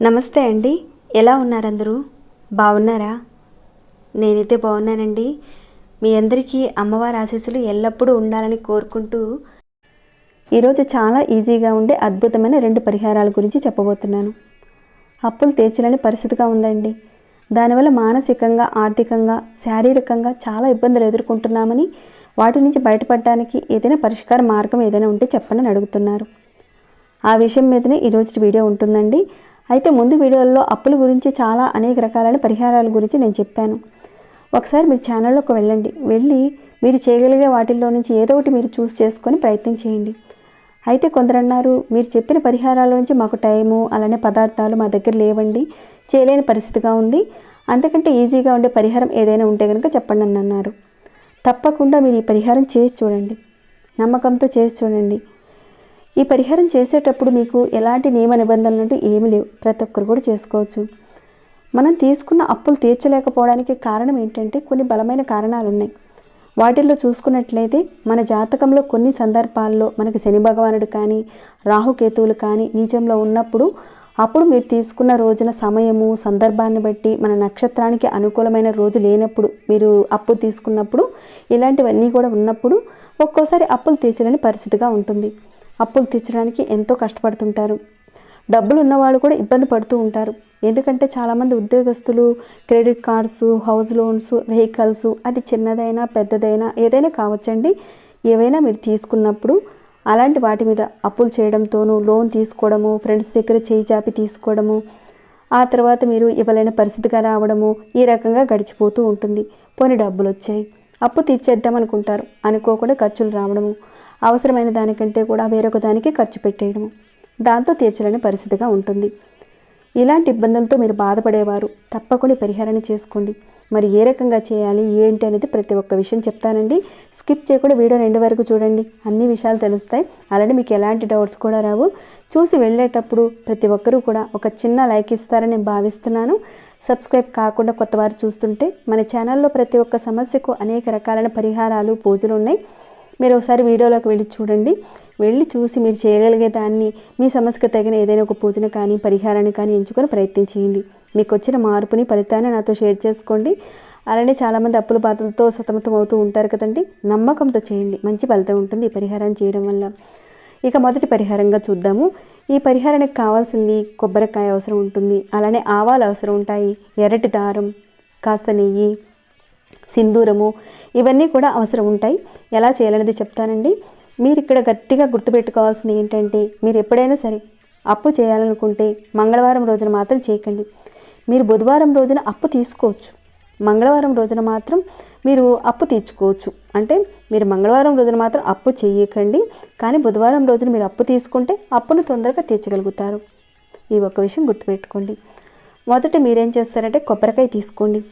నమస్తే అండి. ఎలా ఉన్నారు అందరూ బాగున్నారా? నేనైతే బాగున్నానండి. మీ అందరికీ అమ్మవారి ఆశీస్సులు ఎల్లప్పుడూ ఉండాలని కోరుకుంటూ ఈరోజు చాలా ఈజీగా ఉండే అద్భుతమైన రెండు పరిహారాల గురించి చెప్పబోతున్నాను. అప్పులు తీర్చలేని పరిస్థితిగా ఉందండి. దానివల్ల మానసికంగా ఆర్థికంగా శారీరకంగా చాలా ఇబ్బందులు ఎదుర్కొంటున్నామని వాటి నుంచి బయటపడడానికి ఏదైనా పరిష్కార మార్గం ఏదైనా ఉంటే చెప్పండి అడుగుతున్నారు. ఆ విషయం మీదనే ఈరోజు వీడియో ఉంటుందండి. అయితే ముందు వీడియోల్లో అప్పుల గురించి చాలా అనేక రకాలైన పరిహారాల గురించి నేను చెప్పాను. ఒకసారి మీరు ఛానల్లోకి వెళ్ళండి. వెళ్ళి మీరు చేయగలిగే వాటిల్లో నుంచి ఏదో ఒకటి మీరు చూస్ చేసుకొని ప్రయత్నం చేయండి. అయితే కొందరు అన్నారు మీరు చెప్పిన పరిహారాల నుంచి మాకు టైము అలానే పదార్థాలు మా దగ్గర లేవండి చేయలేని పరిస్థితిగా ఉంది. అంతకంటే ఈజీగా ఉండే పరిహారం ఏదైనా ఉంటే కనుక చెప్పండి అని అన్నారు. తప్పకుండా మీరు ఈ పరిహారం చేసి చూడండి. నమ్మకంతో చేసి చూడండి. ఈ పరిహారం చేసేటప్పుడు మీకు ఎలాంటి నియమ నిబంధనలు అంటూ ఏమీ లేవు. ప్రతి ఒక్కరు కూడా చేసుకోవచ్చు. మనం తీసుకున్న అప్పులు తీర్చలేకపోవడానికి కారణం ఏంటంటే కొన్ని బలమైన కారణాలు ఉన్నాయి వాటిల్లో చూసుకున్నట్లయితే మన జాతకంలో కొన్ని సందర్భాల్లో మనకి శని భగవానుడు కానీ రాహుకేతువులు కానీ నీచంలో ఉన్నప్పుడు అప్పుడు మీరు తీసుకున్న రోజున సమయము సందర్భాన్ని బట్టి మన నక్షత్రానికి అనుకూలమైన రోజు లేనప్పుడు మీరు అప్పు తీసుకున్నప్పుడు ఇలాంటివన్నీ కూడా ఉన్నప్పుడు ఒక్కోసారి అప్పులు తీర్చలేని పరిస్థితిగా ఉంటుంది. అప్పులు తీర్చడానికి ఎంతో కష్టపడుతుంటారు. డబ్బులు ఉన్నవాళ్ళు కూడా ఇబ్బంది పడుతూ ఉంటారు. ఎందుకంటే చాలామంది ఉద్యోగస్తులు credit cards house loans vehicles అది చిన్నదైనా పెద్దదైనా ఏదైనా కావచ్చండి. ఏవైనా మీరు తీసుకున్నప్పుడు అలాంటి వాటి మీద అప్పులు చేయడంతోనూ లోన్ తీసుకోవడము ఫ్రెండ్స్ దగ్గర చేయి చాపి తీసుకోవడము ఆ తర్వాత మీరు ఇవ్వలేని పరిస్థితిగా రావడము ఈ రకంగా గడిచిపోతూ ఉంటుంది. పోని డబ్బులు వచ్చాయి అప్పు తీర్చేద్దాం అనుకుంటారు. అనుకోకుండా ఖర్చులు రావడము అవసరమైన దానికంటే కూడా వేరొక దానికి ఖర్చు పెట్టేయడము. దాంతో తీర్చలేని పరిస్థితిగా ఉంటుంది. ఇలాంటి ఇబ్బందులతో మీరు బాధపడేవారు. తప్పకుండా పరిహారాన్ని చేసుకోండి. మరి ఏ రకంగా చేయాలి ఏంటి అనేది ప్రతి ఒక్క విషయం చెప్తానండి. స్కిప్ చేయకుండా వీడియో రెండు వరకు చూడండి. అన్ని విషయాలు తెలుస్తాయి. అలానే మీకు ఎలాంటి డౌట్స్ కూడా రావు. చూసి వెళ్ళేటప్పుడు ప్రతి ఒక్కరూ కూడా ఒక చిన్న లైక్ ఇస్తారని నేను భావిస్తున్నాను. సబ్స్క్రైబ్ కాకుండా కొత్తవారు చూస్తుంటే మన ఛానల్లో ప్రతి ఒక్క సమస్యకు అనేక రకాలైన పరిహారాలు పూజలు ఉన్నాయి. మీరు ఒకసారి వీడియోలోకి వెళ్ళి చూడండి. వెళ్ళి చూసి మీరు చేయగలిగే దాన్ని మీ సమస్యకు తగిన ఏదైనా ఒక పూజను కానీ పరిహారాన్ని కానీ ఎంచుకొని ప్రయత్నం చేయండి మీకు వచ్చిన మార్పుని ఫలితాన్ని నాతో షేర్ చేసుకోండి. అలానే చాలామంది అప్పుల బాధలతో సతమతం అవుతూ ఉంటారు కదండి. నమ్మకంతో చేయండి. మంచి ఫలితం ఉంటుంది ఈ పరిహారం చేయడం వల్ల. ఇక మొదటి పరిహారంగా చూద్దాము. ఈ పరిహారానికి కావాల్సింది కొబ్బరికాయ అవసరం ఉంటుంది. అలానే ఆవాలు అవసరం ఉంటాయి. ఎర్రటి దారం కాస్త నెయ్యి సింధూరము ఇవన్నీ కూడా అవసరం ఉంటాయి. ఎలా చేయాలనేది చెప్తానండి. మీరు ఇక్కడ గట్టిగా గుర్తుపెట్టుకోవాల్సింది ఏంటంటే మీరు ఎప్పుడైనా సరే అప్పు చేయాలనుకుంటే మంగళవారం రోజున మాత్రం చేయకండి. మీరు బుధవారం రోజున అప్పు తీసుకోవచ్చు. మంగళవారం రోజున మాత్రం మీరు అప్పు తీర్చుకోవచ్చు. అంటే మీరు మంగళవారం రోజున మాత్రం అప్పు చేయకండి. కానీ బుధవారం రోజున మీరు అప్పు తీసుకుంటే అప్పును తొందరగా తీర్చగలుగుతారు. ఈ ఒక్క విషయం గుర్తుపెట్టుకోండి. మొదట మీరేం చేస్తారంటే కొబ్బరికాయ తీసుకోండి.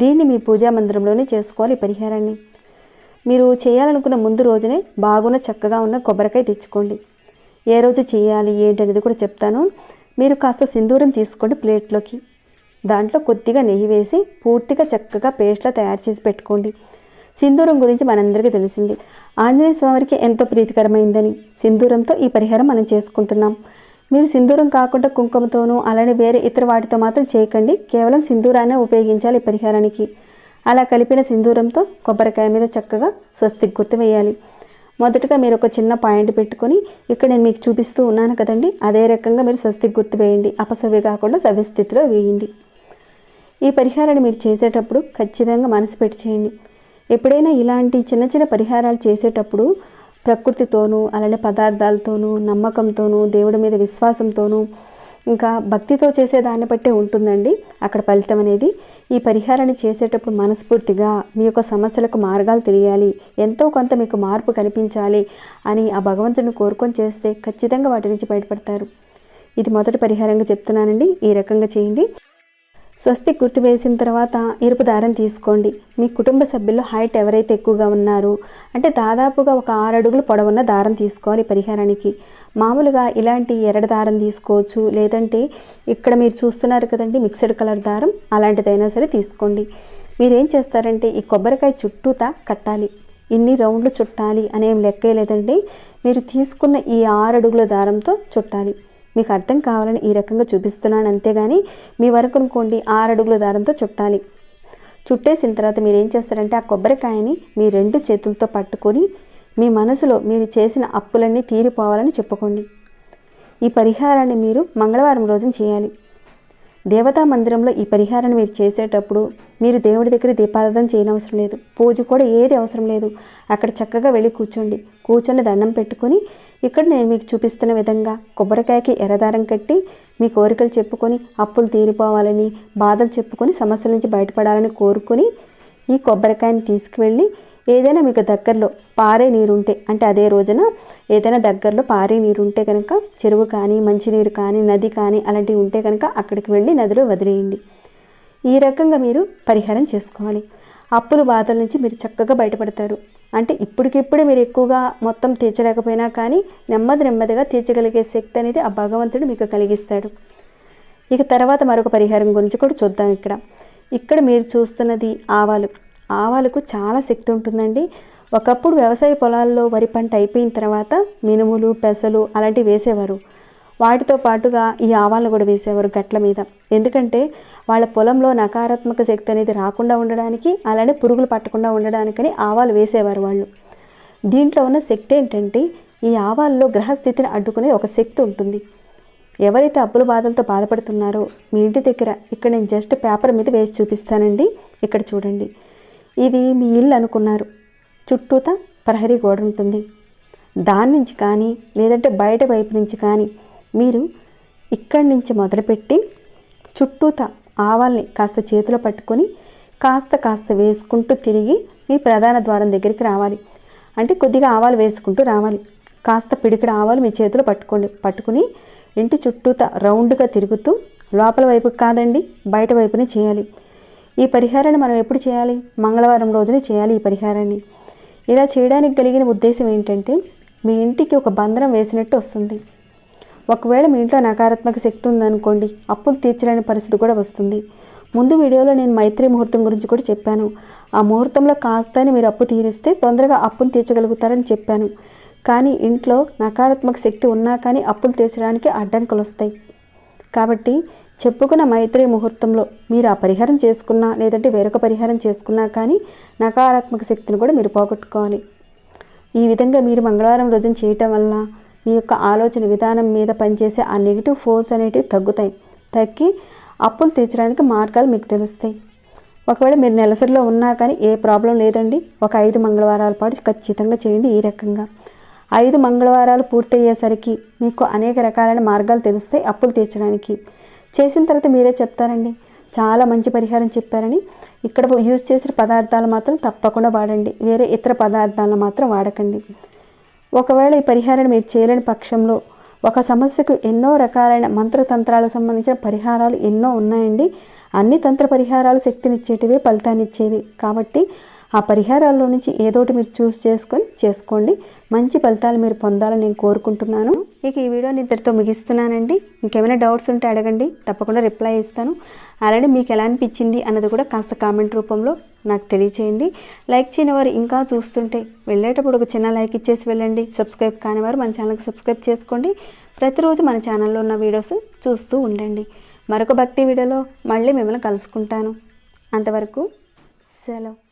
దీన్ని మీ పూజా మందిరంలోనే చేసుకోవాలి ఈ పరిహారాన్ని. మీరు చేయాలనుకున్న ముందు రోజునే బాగున్న చక్కగా ఉన్న కొబ్బరికాయ తెచ్చుకోండి. ఏ రోజు చేయాలి ఏంటి అనేది కూడా చెప్తాను. మీరు కాస్త సింధూరం తీసుకోండి ప్లేట్లోకి. దాంట్లో కొద్దిగా నెయ్యి వేసి పూర్తిగా చక్కగా పేస్ట్లా తయారు చేసి పెట్టుకోండి. సింధూరం గురించి మనందరికీ తెలిసింది. ఆంజనేయ స్వామికి ఎంతో ప్రీతికరమైందని సింధూరంతో ఈ పరిహారం మనం చేసుకుంటున్నాం. మీరు సింధూరం కాకుండా కుంకుమతోనూ అలానే వేరే ఇతర వాటితో మాత్రం చేయకండి. కేవలం సింధూరాన్నే ఉపయోగించాలి ఈ పరిహారానికి. అలా కలిపిన సింధూరంతో కొబ్బరికాయ మీద చక్కగా స్వస్తి గుర్తు వేయాలి. మొదటగా మీరు ఒక చిన్న పాయింట్ పెట్టుకొని ఇక్కడ నేను మీకు చూపిస్తూ ఉన్నాను కదండి అదే రకంగా మీరు స్వస్తి గుర్తు వేయండి. అపసవ్య కాకుండా సవ్యస్థితిలో వేయండి. ఈ పరిహారాన్ని మీరు చేసేటప్పుడు ఖచ్చితంగా మనసు పెట్టి చేయండి. ఎప్పుడైనా ఇలాంటి చిన్న చిన్న పరిహారాలు చేసేటప్పుడు ప్రకృతితోనూ అలానే పదార్థాలతోనూ నమ్మకంతోనూ దేవుడి మీద విశ్వాసంతోనూ ఇంకా భక్తితో చేసే దాన్ని బట్టే ఉంటుందండి అక్కడ ఫలితం అనేది. ఈ పరిహారాన్ని చేసేటప్పుడు మనస్ఫూర్తిగా మీ యొక్క సమస్యలకు మార్గాలు తెలియాలి ఎంతో కొంత మీకు మార్పు కనిపించాలి అని ఆ భగవంతుని కోరుకొని చేస్తే ఖచ్చితంగా వాటి నుంచి బయటపడతారు. ఇది మొదటి పరిహారంగా చెప్తున్నానండి. ఈ రకంగా చేయండి. స్వస్తి గుర్తు వేసిన తర్వాత ఎరుపు దారం తీసుకోండి. మీ కుటుంబ సభ్యుల్లో హైట్ ఎవరైతే ఎక్కువగా ఉన్నారో అంటే దాదాపుగా ఒక ఆరు అడుగులు పొడవున్న దారం తీసుకోవాలి పరిహారానికి. మామూలుగా ఇలాంటి ఎర్ర దారం తీసుకోవచ్చు. లేదంటే ఇక్కడ మీరు చూస్తున్నారు కదండి మిక్స్డ్ కలర్ దారం అలాంటిదైనా సరే తీసుకోండి. మీరేం చేస్తారంటే ఈ కొబ్బరికాయ చుట్టూతా కట్టాలి. ఇన్ని రౌండ్లు చుట్టాలి అనేం లెక్కే లేదండి. మీరు తీసుకున్న ఈ ఆరు అడుగుల దారంతో చుట్టాలి. మీకు అర్థం కావాలని ఈ రకంగా చూపిస్తున్నాను అంతేగాని మీ వరకు అనుకోండి ఆరడుగుల దారంతో చుట్టాలి. చుట్టేసిన తర్వాత మీరు ఏం చేస్తారంటే ఆ కొబ్బరికాయని మీ రెండు చేతులతో పట్టుకొని మీ మనసులో మీరు చేసిన అప్పులన్నీ తీరిపోవాలని చెప్పుకోండి. ఈ పరిహారాన్ని మీరు మంగళవారం రోజున చేయాలి. దేవతా మందిరంలో ఈ పరిహారాన్ని మీరు చేసేటప్పుడు మీరు దేవుడి దగ్గర దీపారాధన చేయనవసరం లేదు. పూజ కూడా ఏది అవసరం లేదు. అక్కడ చక్కగా వెళ్ళి కూర్చోండి. కూర్చొని దండం పెట్టుకొని ఇక్కడ నేను మీకు చూపిస్తున్న విధంగా కొబ్బరికాయకి ఎర్రదారం కట్టి మీ కోరికలు చెప్పుకొని అప్పులు తీరిపోవాలని బాధలు చెప్పుకొని సమస్యల నుంచి బయటపడాలని కోరుకొని ఈ కొబ్బరికాయని తీసుకువెళ్ళి ఏదైనా మీకు దగ్గరలో పారే నీరుంటే అంటే అదే రోజున ఏదైనా దగ్గరలో పారే నీరు ఉంటే కనుక చెరువు కానీ మంచినీరు కానీ నది కానీ అలాంటివి ఉంటే కనుక అక్కడికి వెళ్ళి నదిలో వదిలేయండి. ఈ రకంగా మీరు పరిహారం చేసుకోవాలి. అప్పుల బాధల నుంచి మీరు చక్కగా బయటపడతారు. అంటే ఇప్పటికిప్పుడే మీరు ఎక్కువగా మొత్తం తీర్చలేకపోయినా కానీ నెమ్మది నెమ్మదిగా తీర్చగలిగే శక్తి అనేది ఆ భగవంతుడు మీకు కలిగిస్తాడు. ఇక తర్వాత మరొక పరిహారం గురించి కూడా చూద్దాం ఇక్కడ. ఇక్కడ మీరు చూస్తున్నది ఆవాలు. ఆవాలకు చాలా శక్తి ఉంటుందండి. ఒకప్పుడు వ్యవసాయ పొలాల్లో వరి పంట అయిపోయిన తర్వాత మినుములు పెసలు అలాంటివి వేసేవారు. వాటితో పాటుగా ఈ ఆవాలను కూడా వేసేవారు గట్ల మీద. ఎందుకంటే వాళ్ళ పొలంలో నకారాత్మక శక్తి అనేది రాకుండా ఉండడానికి అలానే పురుగులు పట్టకుండా ఉండడానికని ఆవాలు వేసేవారు వాళ్ళు. దీంట్లో ఉన్న శక్తి ఏంటంటే ఈ ఆవాల్లో గ్రహస్థితిని అడ్డుకునే ఒక శక్తి ఉంటుంది. ఎవరైతే అప్పుల బాధలతో బాధపడుతున్నారో మీ ఇంటి దగ్గర ఇక్కడ నేను జస్ట్ పేపర్ మీద వేసి చూపిస్తానండి ఇక్కడ చూడండి. ఇది మీ ఇల్లు అనుకున్నారు. చుట్టూతా ప్రహరీ గోడ ఉంటుంది. దాని నుంచి కానీ లేదంటే బయట వైపు నుంచి కానీ మీరు ఇక్కడి నుంచి మొదలుపెట్టి చుట్టూతా ఆవాల్ని కాస్త చేతిలో పట్టుకొని కాస్త కాస్త వేసుకుంటూ తిరిగి మీ ప్రధాన ద్వారం దగ్గరికి రావాలి. అంటే కొద్దిగా ఆవాలు వేసుకుంటూ రావాలి. కాస్త పిడికిడ ఆవాలు మీ చేతిలో పట్టుకోండి పట్టుకుని ఇంటి చుట్టూతా రౌండ్గా తిరుగుతూ లోపల వైపు కాదండి బయట వైపునే చేయాలి. ఈ పరిహారాన్ని మనం ఎప్పుడు చేయాలి? మంగళవారం రోజునే చేయాలి ఈ పరిహారాన్ని. ఇలా చేయడానికి కలిగిన ఉద్దేశం ఏంటంటే మీ ఇంటికి ఒక బంధనం వేసినట్టు వస్తుంది. ఒకవేళ మీ ఇంట్లో నకారాత్మక శక్తి ఉందనుకోండి అప్పులు తీర్చలేని పరిస్థితి కూడా వస్తుంది. ముందు వీడియోలో నేను మైత్రి ముహూర్తం గురించి కూడా చెప్పాను. ఆ ముహూర్తంలో కాస్తని మీరు అప్పు తీరిస్తే తొందరగా అప్పును తీర్చగలుగుతారని చెప్పాను. కానీ ఇంట్లో నకారాత్మక శక్తి ఉన్నా కానీ అప్పులు తీర్చడానికి అడ్డంకులు వస్తాయి కాబట్టి చెప్పుకున్న మైత్రి ముహూర్తంలో మీరు ఆ పరిహారం చేసుకున్నా లేదంటే వేరొక పరిహారం చేసుకున్నా కానీ నకారాత్మక శక్తిని కూడా మీరు పోగొట్టుకోవాలి. ఈ విధంగా మీరు మంగళవారం రోజున చేయటం వల్ల మీ యొక్క ఆలోచన విధానం మీద పనిచేసే ఆ నెగిటివ్ ఫోర్స్ అనేటివి తగ్గుతాయి. తగ్గి అప్పులు తీర్చడానికి మార్గాలు మీకు తెలుస్తాయి. ఒకవేళ మీరు నెలసరిలో ఉన్నా కానీ ఏ ప్రాబ్లం లేదండి. ఒక ఐదు మంగళవారాల పాటు ఖచ్చితంగా చేయండి ఈ రకంగా. ఐదు మంగళవారాలు పూర్తయ్యేసరికి మీకు అనేక రకాలైన మార్గాలు తెలుస్తాయి అప్పులు తీర్చడానికి. చేసిన తర్వాత మీరే చెప్తారండి. చాలా మంచి పరిహారం చెప్పారని. ఇక్కడ యూజ్ చేసిన పదార్థాలు మాత్రం తప్పకుండా వాడండి. వేరే ఇతర పదార్థాలను మాత్రం వాడకండి. ఒకవేళ ఈ పరిహారాన్ని మీరు చేయలేని పక్షంలో ఒక సమస్యకు ఎన్నో రకాలైన మంత్రతంత్రాలకు సంబంధించిన పరిహారాలు ఎన్నో ఉన్నాయండి. అన్ని తంత్ర పరిహారాలు శక్తినిచ్చేటివే ఫలితాన్నిచ్చేవి. కాబట్టి ఆ పరిహారాల్లో నుంచి ఏదోటి మీరు చూస్ చేసుకొని చేసుకోండి. మంచి ఫలితాలు మీరు పొందాలని నేను కోరుకుంటున్నాను. ఇక ఈ వీడియోని ఇద్దరితో ముగిస్తున్నానండి. ఇంకేమైనా డౌట్స్ ఉంటే అడగండి. తప్పకుండా రిప్లై ఇస్తాను. అలానే మీకు ఎలా అనిపించింది అన్నది కూడా కాస్త కామెంట్ రూపంలో నాకు తెలియచేయండి. లైక్ చేయని వారు ఇంకా చూస్తుంటే వెళ్ళేటప్పుడు ఒక చిన్న లైక్ ఇచ్చేసి వెళ్ళండి. సబ్స్క్రైబ్ కాని వారు మన ఛానల్కి సబ్స్క్రైబ్ చేసుకోండి. ప్రతిరోజు మన ఛానల్లో ఉన్న వీడియోస్ చూస్తూ ఉండండి. మరొక భక్తి వీడియోలో మళ్ళీ మిమ్మల్ని కలుసుకుంటాను. అంతవరకు సెలవు.